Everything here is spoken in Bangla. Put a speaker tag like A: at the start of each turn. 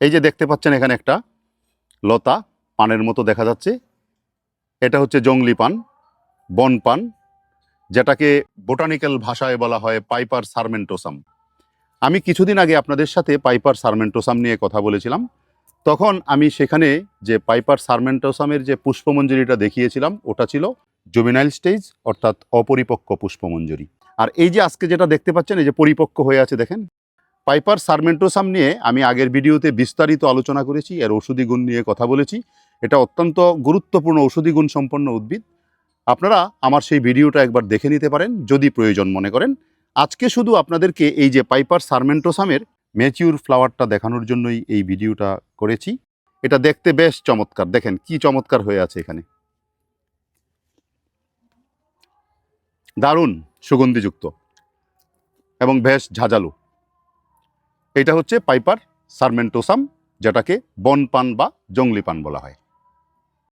A: এই যে দেখতে পাচ্ছেন এখানে একটা লতা পানের মতো দেখা যাচ্ছে। এটা হচ্ছে জংলি পান, বন পান, যেটাকে বোটানিক্যাল ভাষায় বলা হয় পাইপার সারমেন্টোসাম। আমি কিছুদিন আগে আপনাদের সাথে পাইপার সারমেন্টোসাম নিয়ে কথা বলেছিলাম। তখন আমি সেখানে যে পাইপার সারমেন্টোসামের যে পুষ্পমঞ্জুরিটা দেখিয়েছিলাম, ওটা ছিল জুমিনাইল স্টেজ, অর্থাৎ অপরিপক্ক পুষ্পমঞ্জুরি। আর এই যে আজকে যেটা দেখতে পাচ্ছেন, এই যে পরিপক্ক হয়ে আছে, দেখেন। পাইপার সারমেন্টোসাম নিয়ে আমি আগের ভিডিওতে বিস্তারিত আলোচনা করেছি, এর ওষুধি গুণ নিয়ে কথা বলেছি। এটা অত্যন্ত গুরুত্বপূর্ণ ওষুধি গুণ সম্পন্ন উদ্ভিদ। আপনারা আমার সেই ভিডিওটা একবার দেখে নিতে পারেন, যদি প্রয়োজন মনে করেন। আজকে শুধু আপনাদেরকে এই যে পাইপার সারমেন্টোসামের ম্যাচিউর ফ্লাওয়ারটা দেখানোর জন্যই এই ভিডিওটা করেছি। এটা দেখতে বেশ চমৎকার। দেখেন কি চমৎকার হয়ে আছে এখানে। দারুণ সুগন্ধিযুক্ত এবং বেশ ঝাঁঝালো। এটা হচ্ছে পাইপার সার্মেন্টোসাম যেটাকে বনপান বা জঙ্গলি পান বলা হয়।